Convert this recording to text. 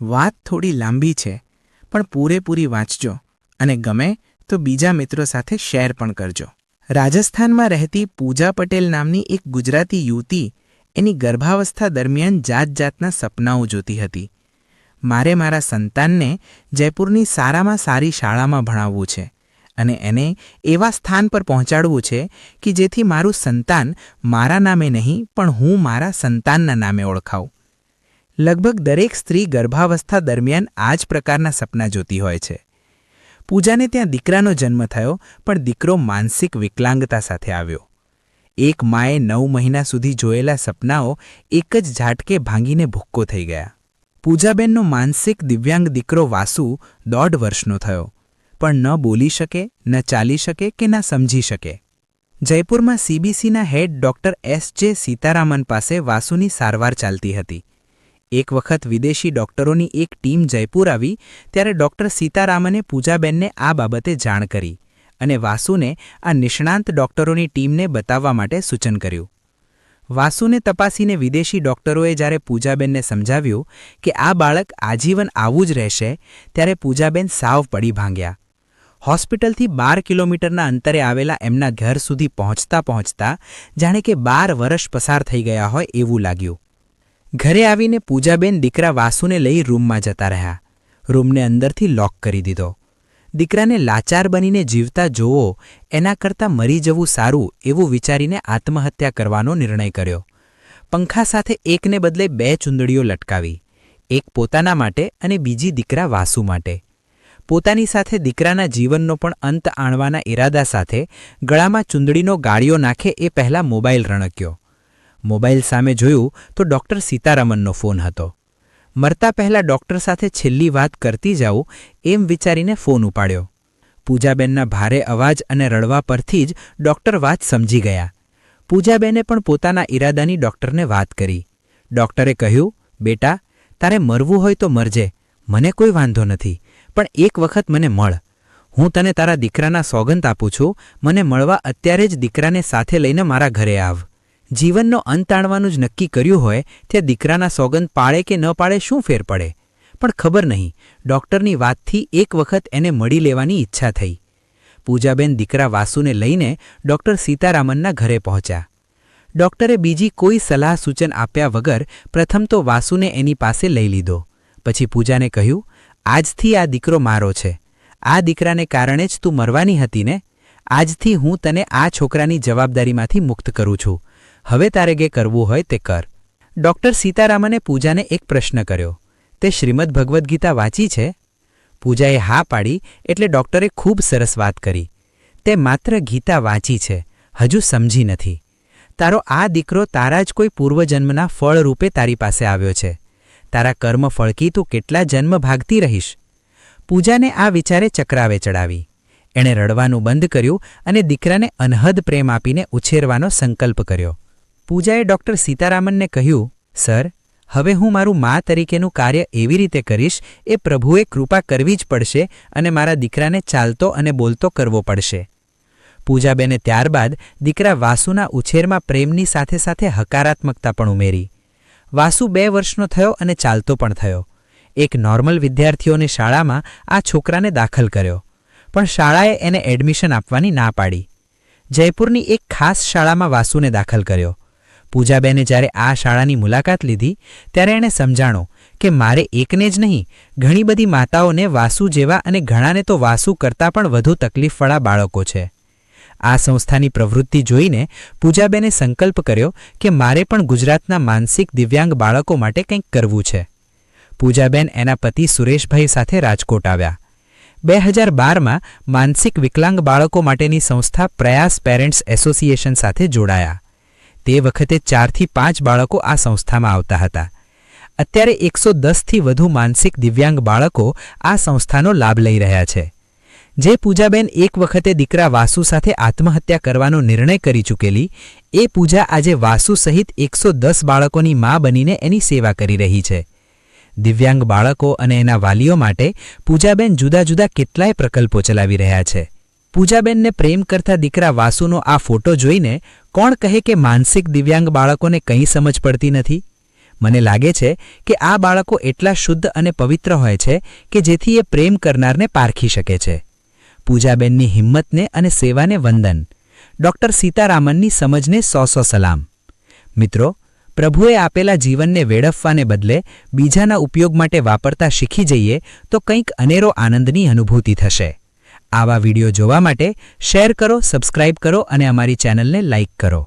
વાત થોડી લાંબી છે, પણ પૂરેપૂરી વાંચજો અને ગમે તો બીજા મિત્રો સાથે શેર પણ કરજો. રાજસ્થાનમાં રહેતી પૂજા પટેલ નામની એક ગુજરાતી યુવતી એની ગર્ભાવસ્થા દરમિયાન જાત જાતના સપનાઓ જોતી હતી. મારે મારા સંતાનને જયપુરની સારામાં સારી શાળામાં ભણાવવું છે અને એને એવા સ્થાન પર પહોંચાડવું છે કે જેથી મારું સંતાન મારા નામે નહીં, પણ હું મારા સંતાનના નામે ઓળખાવું. લગભગ દરેક સ્ત્રી ગર્ભાવસ્થા દરમિયાન આ જ પ્રકારના સપના જોતી હોય છે. પૂજાને ત્યાં દીકરાનો જન્મ થયો, પણ દીકરો માનસિક વિકલાંગતા સાથે આવ્યો. એક માએ નવ મહિના સુધી જોયેલા સપનાઓ એક જ ઝાટકે ભાંગીને ભૂક્કો થઈ ગયા. પૂજાબેનનો માનસિક દિવ્યાંગ દીકરો વાસુ દોઢ વર્ષનો થયો, પણ ન બોલી શકે, ન ચાલી શકે કે ન સમજી શકે. જયપુરમાં સીબીસીના હેડ ડોક્ટર એસ જે સીતારામન પાસે વાસુની સારવાર ચાલતી હતી. એક વખત વિદેશી ડોક્ટરોની એક ટીમ જયપુર આવી, ત્યારે ડોક્ટર સીતારામને પૂજાબેનને આ બાબતે જાણ કરી અને વાસુને આ નિષ્ણાંત ડોક્ટરોની ટીમને બતાવવા માટે સૂચન કર્યું. વાસુને તપાસીને વિદેશી ડોક્ટરોએ જ્યારે પૂજાબેનને સમજાવ્યું કે આ બાળક આજીવન આવું જ રહેશે, ત્યારે પૂજાબેન સાવ પડી ભાંગ્યા. હોસ્પિટલથી બાર કિલોમીટરના અંતરે આવેલા એમના ઘર સુધી પહોંચતા પહોંચતા જાણે કે બાર વર્ષ પસાર થઈ ગયા હોય એવું લાગ્યું. ઘરે આવીને પૂજાબેન દીકરા વાસુને લઈ રૂમમાં જતા રહ્યા. રૂમને અંદરથી લોક કરી દીધો. દીકરાને લાચાર બનીને જીવતા જોવો, એના કરતાં મરી જવું સારું એવું વિચારીને આત્મહત્યા કરવાનો નિર્ણય કર્યો. પંખા સાથે એકને બદલે બે ચૂંદડીઓ લટકાવી. એક પોતાના માટે અને બીજી દીકરા વાસુ માટે. પોતાની સાથે દીકરાના જીવનનો પણ અંત આણવાના ઇરાદા સાથે ગળામાં ચૂંદડીનો ગાળિયો નાખે એ પહેલાં મોબાઈલ રણક્યો. મોબાઈલ સામે જોયું તો ડૉક્ટર સીતારામનનો ફોન હતો. મરતા પહેલાં ડૉક્ટર સાથે છેલ્લી વાત કરતી જાઉં એમ વિચારીને ફોન ઉપાડ્યો. પૂજાબેનના ભારે અવાજ અને રડવા પરથી જ ડૉક્ટર વાત સમજી ગયા. પૂજાબેને પણ પોતાના ઈરાદાની ડૉક્ટરને વાત કરી. ડૉક્ટરે કહ્યું, બેટા, તારે મરવું હોય તો મરજે. મને કોઈ વાંધો નથી, પણ એક વખત મને મળ. હું તને તારા દીકરાના સોગંદ આપું છું. મને મળવા અત્યારે જ દીકરાને સાથે લઈને મારા ઘરે આવ. જીવનનો અંત આણવાનું જ નક્કી કર્યું હોય તે દીકરાના સોગંદ પાળે કે ન પાળે શું ફેર પડે? પણ ખબર નહીં. ડૉક્ટરની વાતથી એક વખત એને મળી લેવાની ઈચ્છા થઈ. પૂજાબેન દીકરા વાસુને લઈને ડૉક્ટર સીતારામનના ઘરે પહોંચ્યા. ડૉક્ટરે બીજી કોઈ સલાહ સૂચન આપ્યા વગર પ્રથમ તો વાસુને એની પાસે લઈ લીધો. પછી પૂજાને કહ્યું, આજથી આ દીકરો મારો છે. આ દીકરાને કારણે જ તું મરવાની હતી ને? આજથી હું તને આ છોકરાની જવાબદારીમાંથી મુક્ત કરું છું. હવે તારે જે કરવું હોય તે કર. ડૉક્ટર સીતારામને પૂજાને એક પ્રશ્ન કર્યો. તે શ્રીમદ ભગવદ્ ગીતા વાંચી છે? પૂજાએ હા પાડી એટલે ડૉક્ટરે ખૂબ સરસ વાત કરી. તે માત્ર ગીતા વાંચી છે. હજુ સમજી નથી. તારો આ દીકરો તારા જ કોઈ પૂર્વજન્મના ફળ રૂપે તારી પાસે આવ્યો છે. તારા કર્મ ફળકી તું કેટલા જન્મ ભાગતી રહીશ? પૂજાને આ વિચારે ચક્રાવે ચડાવી. એણે રડવાનું બંધ કર્યું અને દીકરાને અનહદ પ્રેમ આપીને ઉછેરવાનો સંકલ્પ કર્યો. પૂજાએ ડૉક્ટર સીતારામનને કહ્યું, સર, હવે હું મારું મા તરીકેનું કાર્ય એવી રીતે કરીશ, એ પ્રભુએ કૃપા કરવી જ પડશે અને મારા દીકરાને ચાલતો અને બોલતો કરવો પડશે. પૂજાબેને ત્યારબાદ દીકરા વાસુના ઉછેરમાં પ્રેમની સાથે સાથે હકારાત્મકતા પણ ઉમેરી. વાસુ બે વર્ષનો થયો અને ચાલતો પણ થયો. એક નોર્મલ વિદ્યાર્થીઓની શાળામાં આ છોકરાને દાખલ કર્યો, પણ શાળાએ એને એડમિશન આપવાની ના પાડી. જયપુરની એક ખાસ શાળામાં વાસુને દાખલ કર્યો. પૂજાબેને જ્યારે આ શાળાની મુલાકાત લીધી, ત્યારે એણે સમજાણો કે મારે એકને જ નહીં, ઘણી બધી માતાઓને વાસુ જેવા અને ઘણાને તો વાસુ કરતાં પણ વધુ તકલીફવાળા બાળકો છે. આ સંસ્થાની પ્રવૃત્તિ જોઈને પૂજાબેને સંકલ્પ કર્યો કે મારે પણ ગુજરાતના માનસિક દિવ્યાંગ બાળકો માટે કંઈક કરવું છે. પૂજાબેન એના પતિ સુરેશભાઈ સાથે રાજકોટ આવ્યા. બે હજાર બારમાં માનસિક વિકલાંગ બાળકો માટેની સંસ્થા પ્રયાસ પેરેન્ટ્સ એસોસિએશન સાથે જોડાયા. તે વખતે ચારથી પાંચ બાળકો આ સંસ્થામાં આવતા હતા. અત્યારે એકસો દસથી વધુ માનસિક દિવ્યાંગ બાળકો આ સંસ્થાનો લાભ લઈ રહ્યા છે. જે પૂજાબેન એક વખતે દીકરા વાસુ સાથે આત્મહત્યા કરવાનો નિર્ણય કરી ચૂકેલી, એ પૂજા આજે વાસુ સહિત એકસો દસ બાળકોની મા બનીને એની સેવા કરી રહી છે. દિવ્યાંગ બાળકો અને એના વાલીઓ માટે પૂજાબેન જુદા જુદા કેટલાય પ્રકલ્પો ચલાવી રહ્યા છે. પૂજાબેનને પ્રેમ કરતા દીકરા વાસુનો આ ફોટો જોઈને કોણ કહે કે માનસિક દિવ્યાંગ બાળકોને કંઈ સમજ પડતી નથી? મને લાગે છે કે આ બાળકો એટલા શુદ્ધ અને પવિત્ર હોય છે કે જેથી એ પ્રેમ કરનારને પારખી શકે છે. પૂજાબેનની હિંમતને અને સેવાને વંદન. ડૉક્ટર સીતારામનની સમજને સો સો સલામ. મિત્રો, પ્રભુએ આપેલા જીવનને વેડફવાને બદલે બીજાના ઉપયોગ માટે વાપરતા શીખી જઈએ તો કંઈક અનેરો આનંદની અનુભૂતિ થશે. આવા વિડિયો જોવા માટે શેર કરો સબસ્ક્રાઇબ કરો અને અમારી ચેનલને લાઇક કરો.